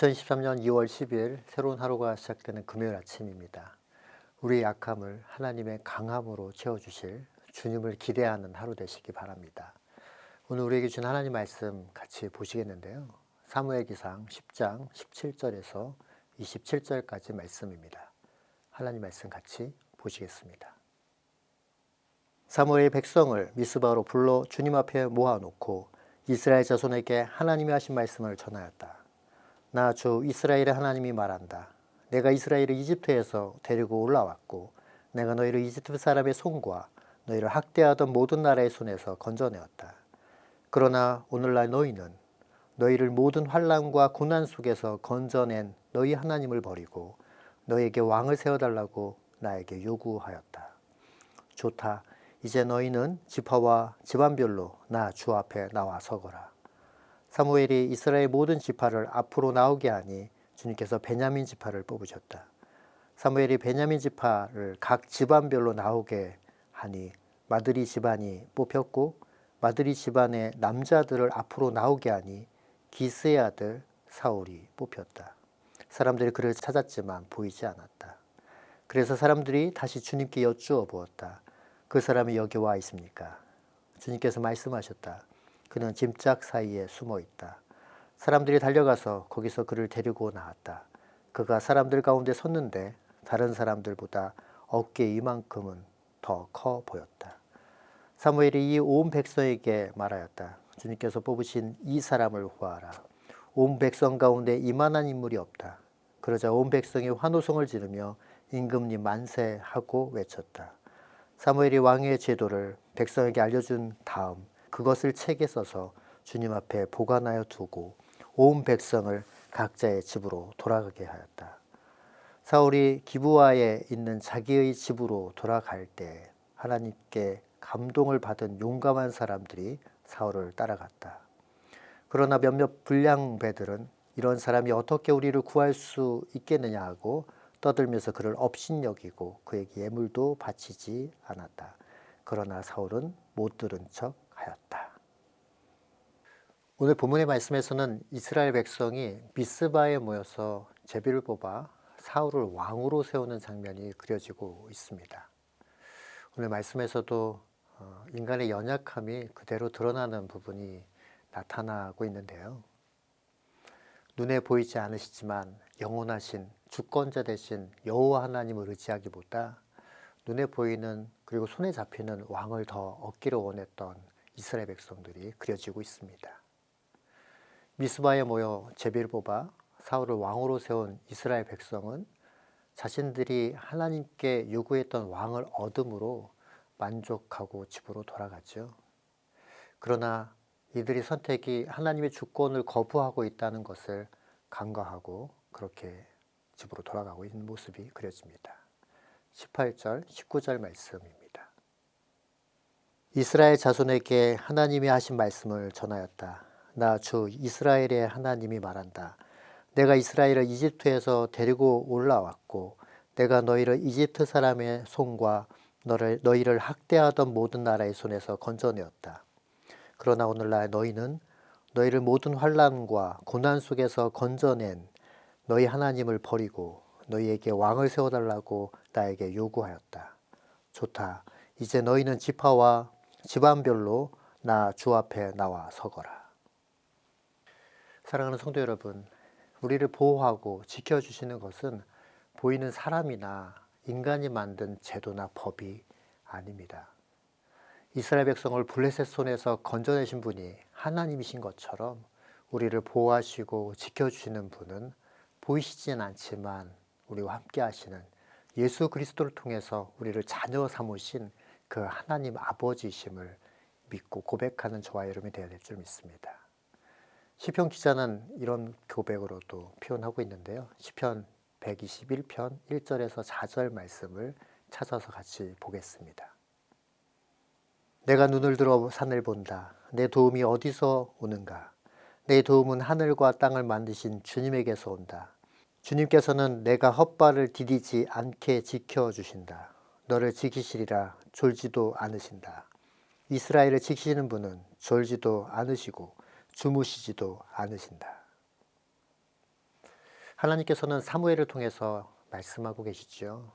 2023년 2월 10일 새로운 하루가 시작되는 금요일 아침입니다. 우리의 약함을 하나님의 강함으로 채워주실 주님을 기대하는 하루 되시기 바랍니다. 오늘 우리에게 준 하나님 말씀 같이 보시겠는데요. 사무엘 기상 10장 17절에서 27절까지 말씀입니다. 하나님 말씀 같이 보시겠습니다. 사무엘의 백성을 미스바로 불러 주님 앞에 모아놓고 이스라엘 자손에게 하나님이 하신 말씀을 전하였다. 나 주 이스라엘의 하나님이 말한다. 내가 이스라엘을 이집트에서 데리고 올라왔고 내가 너희를 이집트 사람의 손과 너희를 학대하던 모든 나라의 손에서 건져내었다. 그러나 오늘날 너희는 너희를 모든 환란과 고난 속에서 건져낸 너희 하나님을 버리고 너희에게 왕을 세워달라고 나에게 요구하였다. 좋다. 이제 너희는 지파와 집안별로 나 주 앞에 나와 서거라. 사무엘이 이스라엘 모든 지파를 앞으로 나오게 하니 주님께서 베냐민 지파를 뽑으셨다. 사무엘이 베냐민 지파를 각 집안별로 나오게 하니 마드리 집안이 뽑혔고 마드리 집안의 남자들을 앞으로 나오게 하니 기스의 아들 사울이 뽑혔다. 사람들이 그를 찾았지만 보이지 않았다. 그래서 사람들이 다시 주님께 여쭈어 보았다. 그 사람이 여기 와 있습니까? 주님께서 말씀하셨다. 그는 짐짝 사이에 숨어 있다. 사람들이 달려가서 거기서 그를 데리고 나왔다. 그가 사람들 가운데 섰는데 다른 사람들보다 어깨 이만큼은 더 커 보였다. 사무엘이 이 온 백성에게 말하였다. 주님께서 뽑으신 이 사람을 구하라. 온 백성 가운데 이만한 인물이 없다. 그러자 온 백성이 환호성을 지르며 임금님 만세하고 외쳤다. 사무엘이 왕의 제도를 백성에게 알려준 다음 그것을 책에 써서 주님 앞에 보관하여 두고 온 백성을 각자의 집으로 돌아가게 하였다. 사울이 기부하에 있는 자기의 집으로 돌아갈 때 하나님께 감동을 받은 용감한 사람들이 사울을 따라갔다. 그러나 몇몇 불량배들은 이런 사람이 어떻게 우리를 구할 수 있겠느냐 하고 떠들면서 그를 업신여기고 그에게 예물도 바치지 않았다. 그러나 사울은 못 들은 척 하였다. 오늘 본문의 말씀에서는 이스라엘 백성이 미스바에 모여서 제비를 뽑아 사울을 왕으로 세우는 장면이 그려지고 있습니다. 오늘 말씀에서도 어, 인간의 연약함이 그대로 드러나는 부분이 나타나고 있는데요. 눈에 보이지 않으시지만 영원하신 주권자 대신 여호와 하나님을 의지하기보다 눈에 보이는 그리고 손에 잡히는 왕을 더 얻기를 원했던 이스라엘 백성들이 그려지고 있습니다. 미스바에 모여 제비를 뽑아 사울을 왕으로 세운 이스라엘 백성은 자신들이 하나님께 요구했던 왕을 얻음으로 만족하고 집으로 돌아갔죠. 그러나 이들이 선택이 하나님의 주권을 거부하고 있다는 것을 간과하고 그렇게 집으로 돌아가고 있는 모습이 그려집니다. 18절, 19절 말씀입니다. 이스라엘 자손에게 하나님이 하신 말씀을 전하였다. 나 주 이스라엘의 하나님이 말한다. 내가 이스라엘을 이집트에서 데리고 올라왔고 내가 너희를 이집트 사람의 손과 너를 너희를 학대하던 모든 나라의 손에서 건져내었다. 그러나 오늘날 너희는 너희를 모든 환란과 고난 속에서 건져낸 너희 하나님을 버리고 너희에게 왕을 세워달라고 나에게 요구하였다. 좋다. 이제 너희는 지파와 집안별로 나 주 앞에 나와 서거라. 사랑하는 성도 여러분, 우리를 보호하고 지켜주시는 것은 보이는 사람이나 인간이 만든 제도나 법이 아닙니다. 이스라엘 백성을 블레셋 손에서 건져내신 분이 하나님이신 것처럼 우리를 보호하시고 지켜주시는 분은 보이시진 않지만 우리와 함께 하시는 예수 그리스도를 통해서 우리를 자녀 삼으신 그 하나님 아버지심을 믿고 고백하는 저와 여러분이 되어야 될 줄 믿습니다. 시편 기자는 이런 고백으로도 표현하고 있는데요. 시편 121편 1절에서 4절 말씀을 찾아서 같이 보겠습니다. 내가 눈을 들어 산을 본다. 내 도움이 어디서 오는가? 내 도움은 하늘과 땅을 만드신 주님에게서 온다. 주님께서는 내가 헛발을 디디지 않게 지켜주신다. 너를 지키시리라 졸지도 않으신다. 이스라엘을 지키시는 분은 졸지도 않으시고 주무시지도 않으신다. 하나님께서는 사무엘을 통해서 말씀하고 계시죠.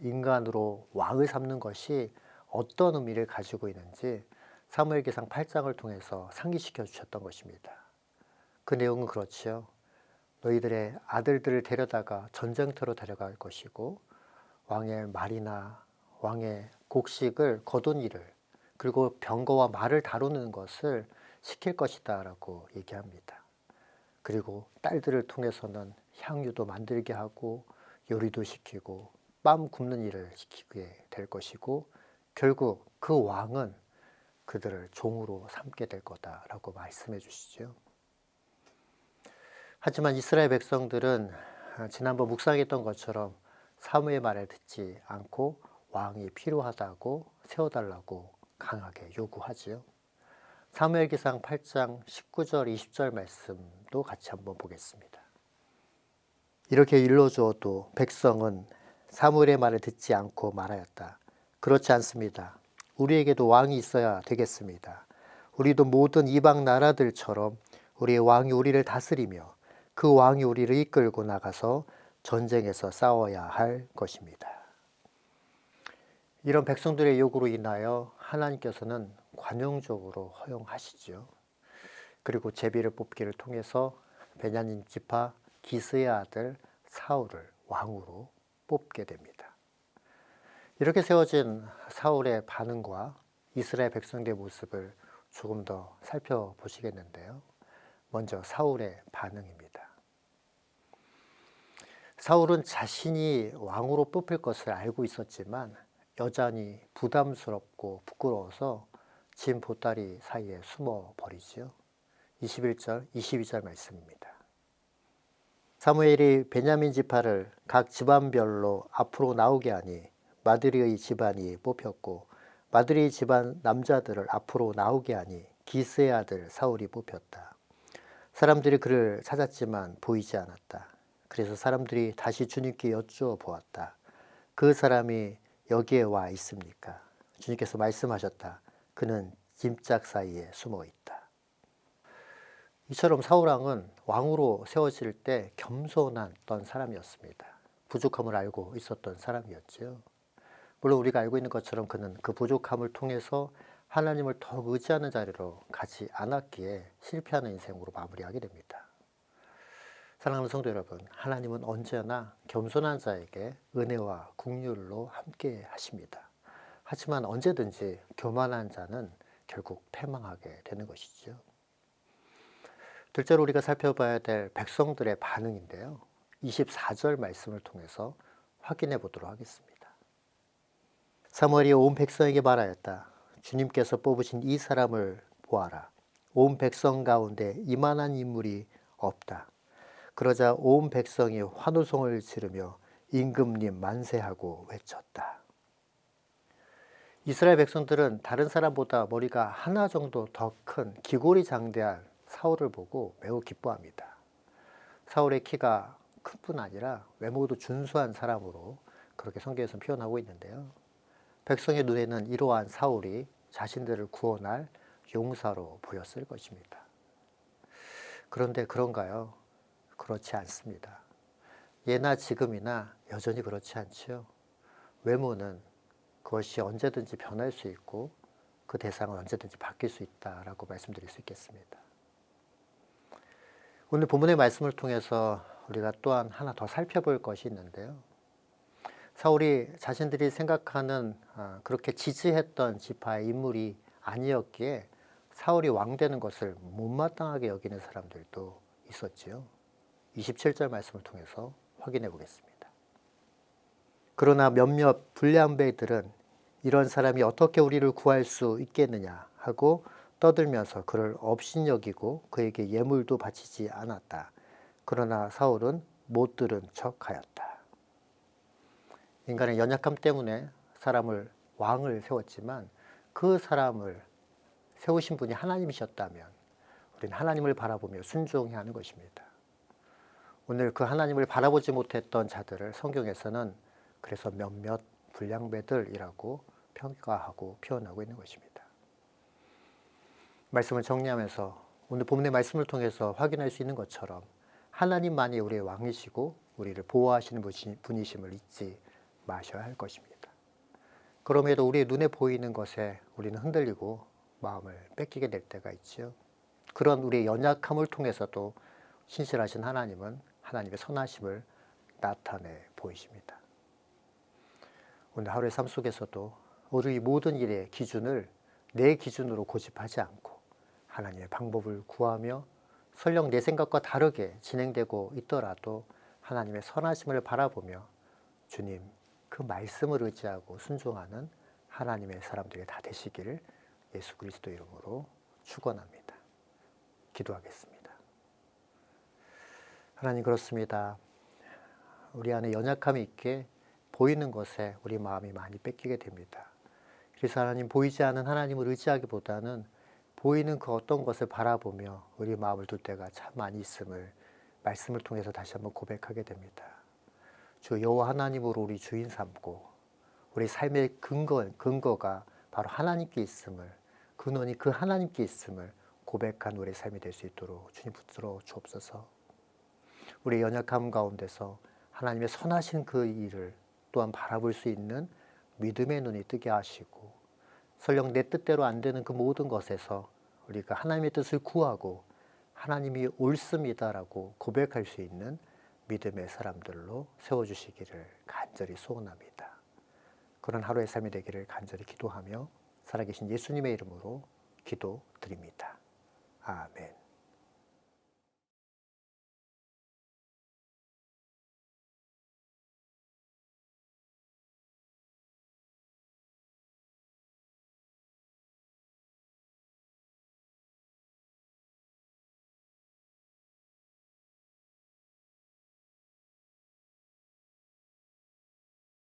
인간으로 왕을 삼는 것이 어떤 의미를 가지고 있는지 사무엘기상 8장을 통해서 상기시켜 주셨던 것입니다. 그 내용은 그렇지요. 너희들의 아들들을 데려다가 전쟁터로 데려갈 것이고 왕의 말이나 왕의 곡식을 거둔 일을 그리고 병거와 말을 다루는 것을 시킬 것이다 라고 얘기합니다. 그리고 딸들을 통해서는 향유도 만들게 하고 요리도 시키고 빰 굽는 일을 시키게 될 것이고 결국 그 왕은 그들을 종으로 삼게 될 거다라고 말씀해 주시죠. 하지만 이스라엘 백성들은 지난번 묵상했던 것처럼 사무의 말을 듣지 않고 왕이 필요하다고 세워달라고 강하게 요구하지요. 사무엘기상 8장 19절 20절 말씀도 같이 한번 보겠습니다. 이렇게 일러주어도 백성은 사무엘의 말을 듣지 않고 말하였다. 그렇지 않습니다. 우리에게도 왕이 있어야 되겠습니다. 우리도 모든 이방 나라들처럼 우리의 왕이 우리를 다스리며 그 왕이 우리를 이끌고 나가서 전쟁에서 싸워야 할 것입니다. 이런 백성들의 요구로 인하여 하나님께서는 관용적으로 허용하시지요. 그리고 제비를 뽑기를 통해서 베냐민 지파 기스의 아들 사울을 왕으로 뽑게 됩니다. 이렇게 세워진 사울의 반응과 이스라엘 백성들의 모습을 조금 더 살펴보시겠는데요. 먼저 사울의 반응입니다. 사울은 자신이 왕으로 뽑힐 것을 알고 있었지만 여전히 부담스럽고 부끄러워서 진 보따리 사이에 숨어 버리지요. 21절, 22절 말씀입니다. 사무엘이 베냐민 지파를 각 집안별로 앞으로 나오게 하니 마드리의 집안이 뽑혔고 마드리 집안 남자들을 앞으로 나오게 하니 기스의 아들 사울이 뽑혔다. 사람들이 그를 찾았지만 보이지 않았다. 그래서 사람들이 다시 주님께 여쭈어 보았다. 그 사람이 여기에 와 있습니까? 주님께서 말씀하셨다. 그는 짐짝 사이에 숨어 있다. 이처럼 사울왕은 왕으로 세워질 때 겸손했던 사람이었습니다. 부족함을 알고 있었던 사람이었죠. 물론 우리가 알고 있는 것처럼 그는 그 부족함을 통해서 하나님을 더 의지하는 자리로 가지 않았기에 실패하는 인생으로 마무리하게 됩니다. 사랑하는 성도 여러분, 하나님은 언제나 겸손한 자에게 은혜와 국률로 함께 하십니다. 하지만 언제든지 교만한 자는 결국 패망하게 되는 것이죠. 둘째로 우리가 살펴봐야 될 백성들의 반응인데요. 24절 말씀을 통해서 확인해 보도록 하겠습니다. 사무엘이 온 백성에게 말하였다. 주님께서 뽑으신 이 사람을 보아라. 온 백성 가운데 이만한 인물이 없다. 그러자 온 백성이 환호성을 지르며 임금님 만세하고 외쳤다. 이스라엘 백성들은 다른 사람보다 머리가 하나 정도 더 큰 기골이 장대한 사울을 보고 매우 기뻐합니다. 사울의 키가 큰 뿐 아니라 외모도 준수한 사람으로 그렇게 성경에서 표현하고 있는데요. 백성의 눈에는 이러한 사울이 자신들을 구원할 용사로 보였을 것입니다. 그런데 그런가요? 그렇지 않습니다. 예나 지금이나 여전히 그렇지 않지요. 외모는 그것이 언제든지 변할 수 있고 그 대상은 언제든지 바뀔 수 있다라고 말씀드릴 수 있겠습니다. 오늘 본문의 말씀을 통해서 우리가 또한 하나 더 살펴볼 것이 있는데요. 사울이 자신들이 생각하는 아, 그렇게 지지했던 지파의 인물이 아니었기에 사울이 왕 되는 것을 못마땅하게 여기는 사람들도 있었지요. 27절 말씀을 통해서 확인해 보겠습니다. 그러나 몇몇 불량 배들은 이런 사람이 어떻게 우리를 구할 수 있겠느냐 하고 떠들면서 그를 업신여기고 그에게 예물도 바치지 않았다. 그러나 사울은 못 들은 척 하였다. 인간의 연약함 때문에 사람을 왕을 세웠지만 그 사람을 세우신 분이 하나님이셨다면 우리는 하나님을 바라보며 순종해야 하는 것입니다. 오늘 그 하나님을 바라보지 못했던 자들을 성경에서는 그래서 몇몇 불량배들이라고 평가하고 표현하고 있는 것입니다. 말씀을 정리하면서 오늘 본문의 말씀을 통해서 확인할 수 있는 것처럼 하나님만이 우리의 왕이시고 우리를 보호하시는 분이- 분이심을 잊지 마셔야 할 것입니다. 그럼에도 우리의 눈에 보이는 것에 우리는 흔들리고 마음을 뺏기게 될 때가 있지요. 그런 우리의 연약함을 통해서도 신실하신 하나님은 하나님의 선하심을 나타내 보이십니다. 오늘 하루의 삶 속에서도 우리 모든 일의 기준을 내 기준으로 고집하지 않고 하나님의 방법을 구하며 설령 내 생각과 다르게 진행되고 있더라도 하나님의 선하심을 바라보며 주님 그 말씀을 의지하고 순종하는 하나님의 사람들이 다 되시기를 예수 그리스도 이름으로 축원합니다. 기도하겠습니다. 하나님 그렇습니다. 우리 안에 연약함이 있게 보이는 것에 우리 마음이 많이 뺏기게 됩니다. 그래서 하나님 보이지 않은 하나님을 의지하기보다는 보이는 그 어떤 것을 바라보며 우리 마음을 둘 때가 참 많이 있음을 말씀을 통해서 다시 한번 고백하게 됩니다. 주 여호와 하나님으로 우리 주인 삼고 우리 삶의 근거 근거가 바로 하나님께 있음을 근원이 그 하나님께 있음을 고백한 우리 삶이 될 수 있도록 주님 붙들어 주옵소서. 우리 연약함 가운데서 하나님의 선하신 그 일을 또한 바라볼 수 있는 믿음의 눈이 뜨게 하시고 설령 내 뜻대로 안 되는 그 모든 것에서 우리가 하나님의 뜻을 구하고 하나님이 옳습니다라고 고백할 수 있는 믿음의 사람들로 세워주시기를 간절히 소원합니다. 그런 하루의 삶이 되기를 간절히 기도하며 살아계신 예수님의 이름으로 기도드립니다. 아멘.